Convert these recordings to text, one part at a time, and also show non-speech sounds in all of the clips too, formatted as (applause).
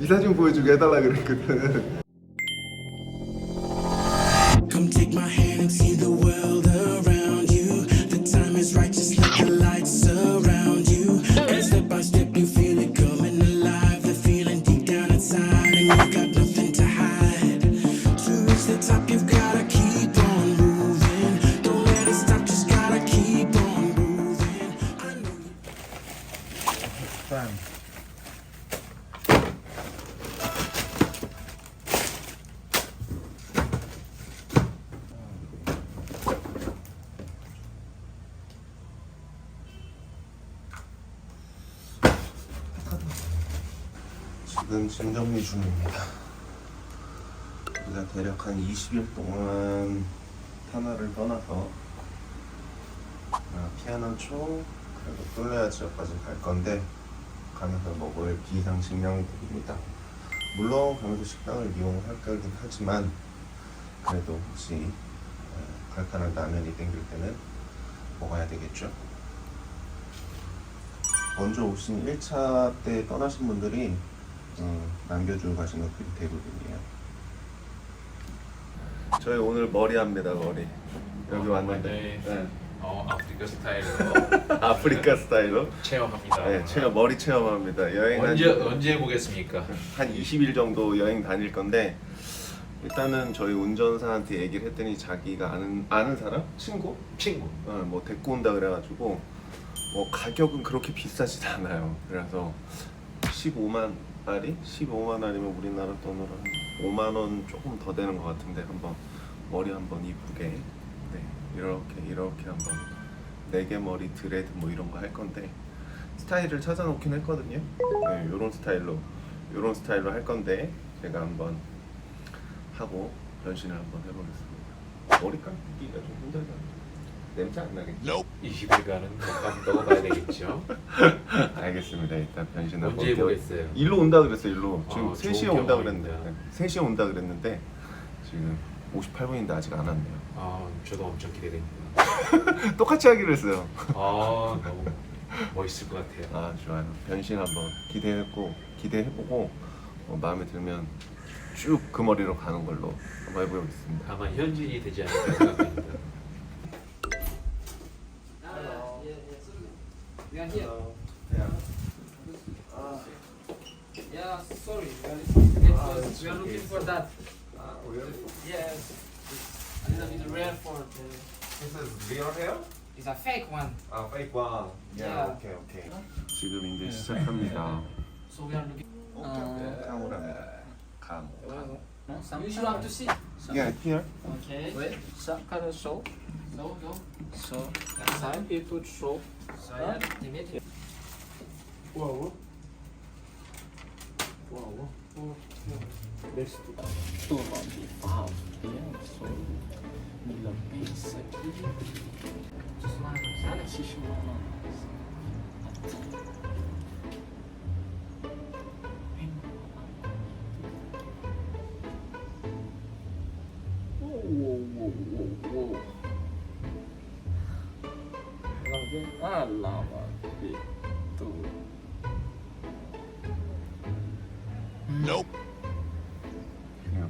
이 사진 보여주게 해달라 그랬거든. Come take my hand 지금 짐 정리 중입니다. 우리가 대략 한 20일 동안 타나를 떠나서 아, 피아노초 그리고 뚫레아 지역까지 갈 건데 가면서 먹을 비상 식량들입니다. 물론 가면서 식당을 이용할 거긴 하지만 그래도 혹시 어, 칼칼한 라면이 땡길 때는 먹어야 되겠죠. 먼저 오신 1차 때 떠나신 분들이 어, 남겨주고 가시는 분이 대부분이에요. 저희 오늘 머리 합니다 머리. 여기 왔는데 네. 어, 아프리카 스타일로 (laughs) 아프리카 스타일로 체험합니다. 네, 체험 머리 체험합니다. 여행 한- 언제 언제 해보겠습니까? 한 20일 정도 여행 다닐 건데 일단은 저희 운전사한테 얘기를 했더니 자기가 아는 아는 사람 친구 친구. 어, 뭐 데리고 온다 그래가지고 뭐 가격은 그렇게 비싸진 않아요. 그래서 15만 알이 15만 알이면 우리나라 돈으로 한 5만 원 조금 더 되는 것 같은데 한번 머리 한번 이쁘게 네, 이렇게 이렇게 한번 네개 머리 드레드 뭐 이런 거 할 건데 스타일을 찾아놓긴 했거든요. 네, 이런 스타일로 이런 스타일로 할 건데 제가 한번 하고 변신을 한번 해보겠습니다. 머리 감기가 좀 힘들잖아요. 냄새 안 나겠죠? 20일간은 잠깐 먹어봐야 되겠죠. (laughs) 알겠습니다. 일단 변신 한번 언제 해보- 해보겠어요? 일로 온다 그랬어요. 일로 지금 아, 3시에 좋은 온다 경험입니다. 그랬는데 네, 3시에 온다 그랬는데 지금 58분인데 아직 안 왔네요. 아, 저도 엄청 기대됩니다. (laughs) 똑같이 하기로 했어요. 아, 너무 멋있을 것 같아요. 아 좋아요. 변신 한번 기대했고 기대해보고 어, 마음에 들면 쭉 그 머리로 가는 걸로 한번 해보겠습니다. 다만 현진이 되지 않을까 생각합니다. Yes. A little bit rare for the. This is real hair? It's a fake one. 아 fake one. Yeah. 오케이 오케이. 지금 이제 시작합니다. So we are looking. 탕후라입니다. 감. You should have to see. Yeah, here. Okay. Wait, ça, cara, show. So go. So, That's sai e tudo show. So yeah, immediately. Uau. Uau. deste turma de fala. Mila pensa que. Os manos, olha se chamando.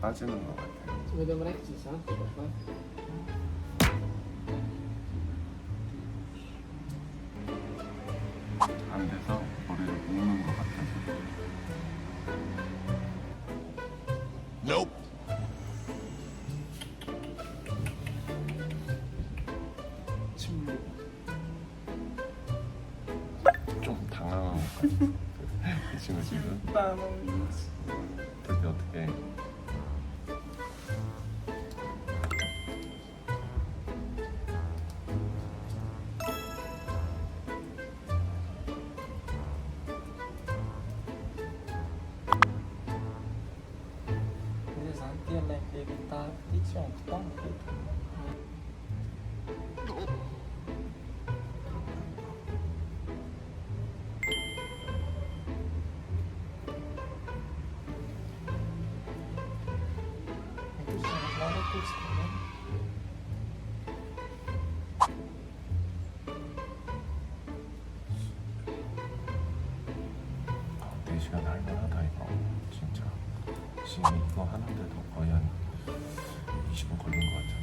빠지는 것 같아요. Tu me donnerais que tu sens, tu peux pas. 안 돼서 머리를 묶는 것 같아서. 침묵. 좀 당황한 것 같아요. (laughs) 이 친구 지금 나는 어떻게 어떻게 있습니다. 시간 할만하다 이거 진짜 지금 이거 하는데도 거의 한 20분 걸린 것 같아요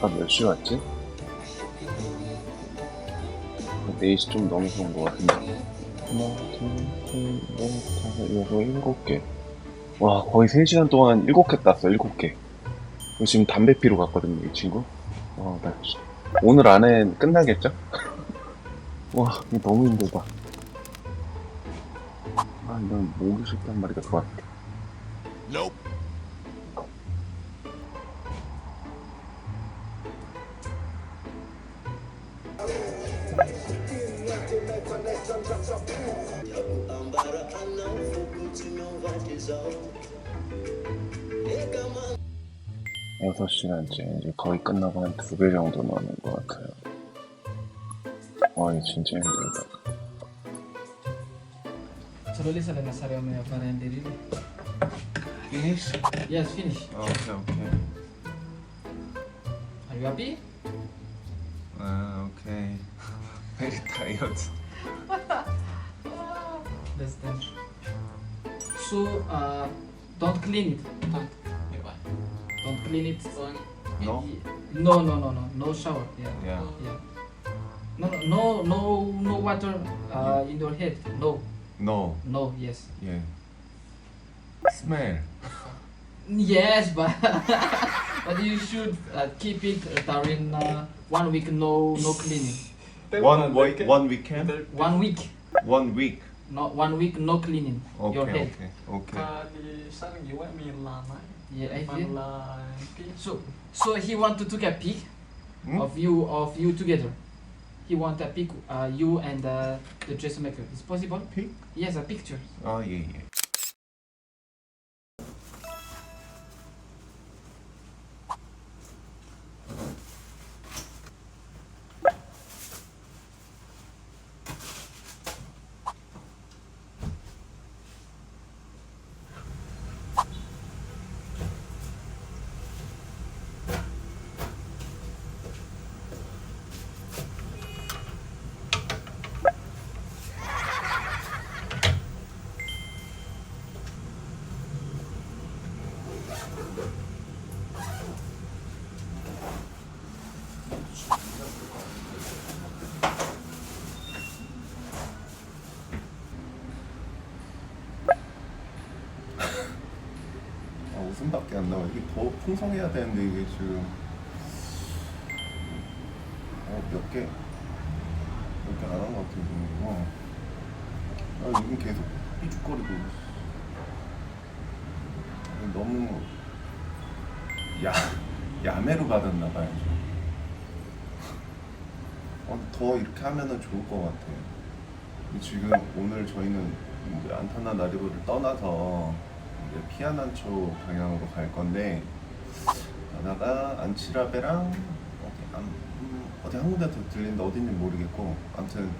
아까 몇 시 왔지? 4시 좀 넘어서 온것 같은데 하나, 둘, 셋, 넷, 다섯, 여섯, 일곱 개 와, 거의 3시간 동안 7개 땄어, 7개. 지금 담배 피러 갔거든요, 이 친구. 와, 나 진짜- 오늘 안에 끝나겠죠? (laughs) 와, 이거 너무 힘들다. 아, 이런 목이 쉽단 말이다, 그 만. 여섯 시간째 이제 거의 끝나고 한 두 배 정도 남은 것 같아요. 와, 이거 진짜 힘들다. Solo lì sarà necessario me fare il delirio. Finish? Yes, finish. 오케이, 오케이. Are you happy? 아, 오케이. Very tired. That's done. So, uh, don't clean it. Don't, don't clean it. No? No, no, no, no. No shower. Yeah. Yeah. Yeah. No, no, no, no, no water uh, in your head. No, No. no, yes. 예. Smell. Yes, (laughs) but but you should uh, keep it uh, during uh, one week. No, no cleaning one week, one weekend, One week, one week. not one week, no cleaning your Okay, head. okay, okay. Yeah, I So, so he want to take a pic Hmm? of you of you together. He want a pic, uh, you and uh, the dressmaker. Is possible? Pic? Yes, a picture. Oh yeah, yeah. 밖에 안 나와. 이게 더 풍성해야 되는데 이게 지금 어, 몇 개, 몇 개 안 한 것 같은 중이고. 아, 여긴 계속 삐죽거리고. 너무 야 야매로 받았나 봐요. 좀. 어, 더 이렇게 하면은 좋을 것 같아요. 지금 오늘 저희는 이제 안타나 나리고를 떠나서 이제 피아난초 방향으로 갈 건데 가다가 안치라베랑 어디 안, 음, 어디 한 군데 더 들리는데 어딘지 모르겠고 아무튼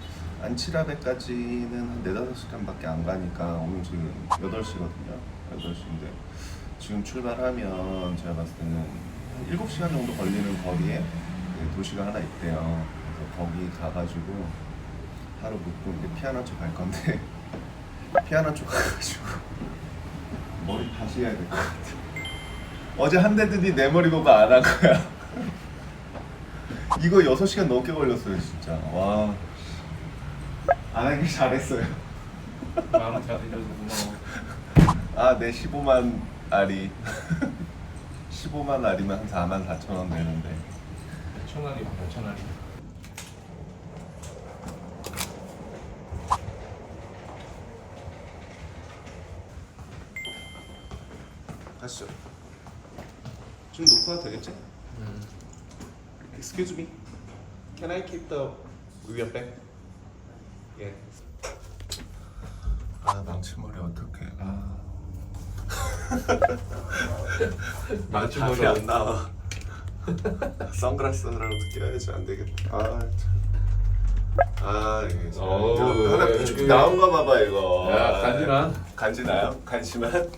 안치라베까지는 한 네다섯 시간밖에 안 가니까 오늘 지금 8시거든요. 8시인데 지금 출발하면 제가 봤을 때는 한 7시간 정도 걸리는 거리에 그 도시가 하나 있대요. 그래서 거기 가가지고 하루 묵고 이제 피아노초 갈 건데 (laughs) 피아노초 가가지고 머리 다시 해야 될 것 같아. 어제 한 대들이 내 머리 보고 안 한 거야. 이거 6시간 넘게 걸렸어요, 진짜. 와. 안 하길 잘했어요. 마음 잘 들려서 고마워 아, 내 15만 알이. (laughs) 15만 알이면 한 4만 4천 원 되는데. 천 원이 몇천 원이 가시죠. 지금 녹화가 되겠지? Excuse me. Can I keep the your bag? 예. 아 망치머리 어떡해. 아. (laughs) 망치머리 안 나와. 선글라스라도 껴야지 안 되겠다. 아 참. 아 이게 참. 어우, 이거 하나 왜, 삐죽 왜. 나온 거 봐봐 이거. 야, 간지나? 간지나요? 간지만?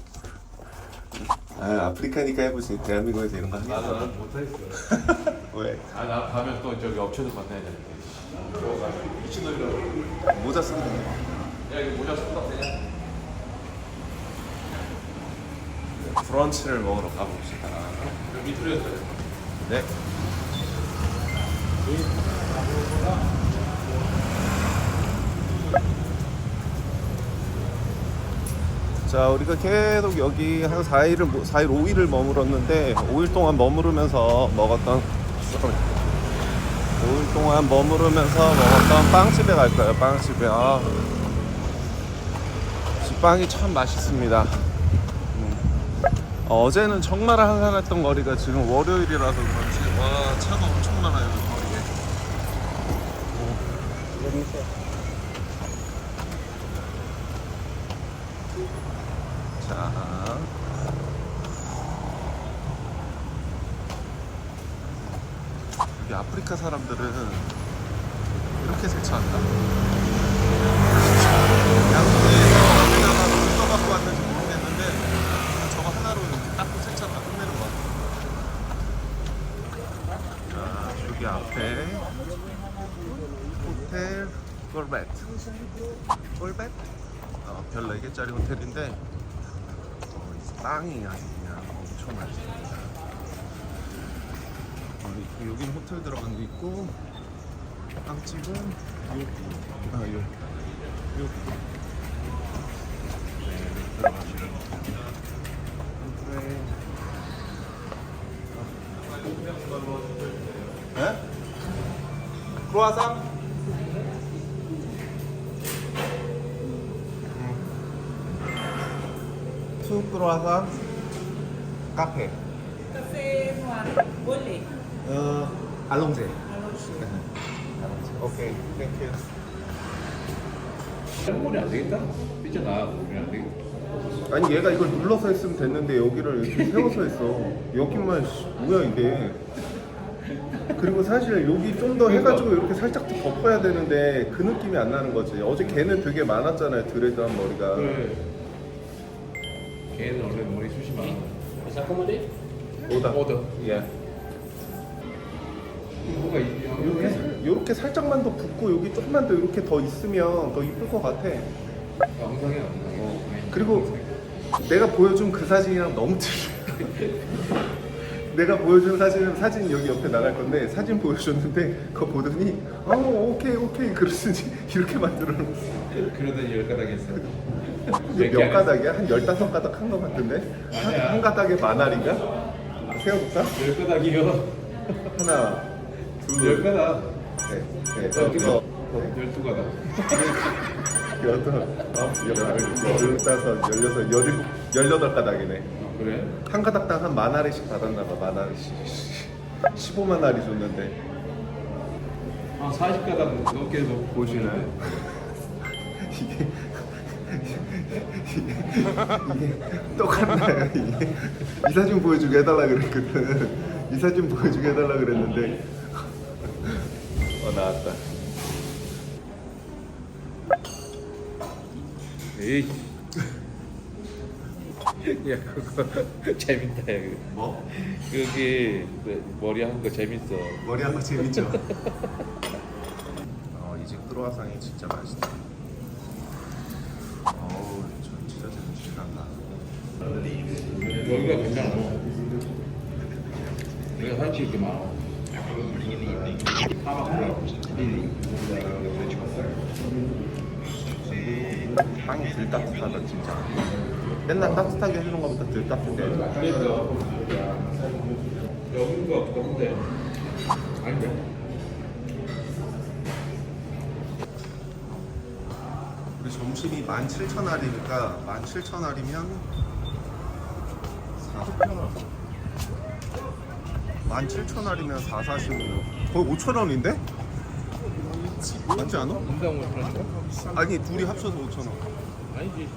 아 아프리카니까 해보지 대한민국에서 이런 거 하겠어. 나는 못하겠어. (laughs) 왜? 아, 나 가면 또 저기 업체도 만나야 되는데. 미친놈이라고. 모자 쓰거든요. 야, 이거 모자 쓰다 되냐? 브런치를 먹으러 가봅시다. 밑으로 해서 네. 자, 우리가 계속 여기 한 4일을 4일 5일을 머물었는데 5일 동안 머무르면서 먹었던 5일 동안 머무르면서 먹었던 빵집에 갈까요? 빵집에. 아. 빵이 참 맛있습니다. 어제는 정말 한산했던 거리가 지금 월요일이라서 그런지 와 차가 엄청 많아요 이 거리에 자 여기 아프리카 사람들은 이렇게 세차한다? 양쪽에서 어디다가 물 떠갖고 왔는지 모르겠는데 저거 하나로 이렇게 닦고 세차 다 끝내는 것 같아. 자 저기 앞에 호텔 골벳. 골벳? 어, 별 4개짜리 호텔인데 어, 이 빵이 아주 그냥 엄청 어, 이- 여기는 호텔 들어간 게 있고 빵집은 여기 아 여기 여기 네, 들어가시면 그래. 네? 크로아상? 투 크로아상 카페 알롱제 오케이 땡큐 짱머리 안 되겠다? 삐져나. 보면 안 되겠다. 아니 얘가 이걸 눌러서 했으면 됐는데 여기를 이렇게 (laughs) 세워서 했어 여기만 씨, 뭐야 이게 그리고 사실 여기 좀 더 해가지고 이렇게 살짝 더 덮어야 되는데 그 느낌이 안 나는 거지 어제 걔는 되게 많았잖아요 드레드한 머리가 그래. 걔는 원래 머리 숱이 많아. ¿Es acomodé? 오다 오더. 예 뭐가 이- 이렇게, 이렇게 살짝만 더 붓고 여기 조금만 더 이렇게 더 있으면 더 이쁠 것 같아 엉성해, 엉성해. 그리고 내가 보여준 그 사진이랑 너무 틀려. (laughs) 내가 보여준 사진은 사진 여기 옆에 나갈 건데 사진 보여줬는데 그거 보더니 어 오케이 오케이 그러더니 (laughs) 이렇게 만들어 놓았어. 그러더니 열 가닥 했어. 몇 가닥이야? 한 열다섯 가닥 한 거 같은데? 한. 한 가닥에 만 알인가? 세워볼까? 열 가닥이요. 하나, 둘, 열 가닥. 셋, 넷, 어, 여섯, 열두 가닥. 여덟, 아홉, 열, 열다섯, 열여섯, 열일곱, 열여덟 가닥이네. 어, 그래? 한 가닥당 한 만 알이씩 받았나 봐, 만 알이씩. 15만 알이 줬는데. 한 40가닥 넘게 뭐 보시나요? 이게 이게, 똑같나요? 이게 이 사진 보여주게 해달라 그랬거든. 이 사진 보여주게 해달라 그랬는데 어 나왔다. 에이. (laughs) 야 그거 (laughs) 재밌다 야 그거. 뭐? 여기 그 머리 한 거 재밌어. 머리 한 거 재밌죠? (laughs) 어, 이 집 크로아상이 진짜 맛있다. 어우, 저 진짜 재밌다 여기가 괜찮아. 여기가 살치 이렇게 많아. 빵이 덜 따뜻하다 진짜. 맨날 따뜻하게 해주는 것보다 덜 따뜻해. 여기가 없던데. 아닌데? 우리 점심이 17,000알이니까 17,000알이면 17,000알이면 4,45 거의 5,000원인데? 맞지 않아? 인당 5,000원인가? 아니 둘이 합쳐서 5,000원 아니지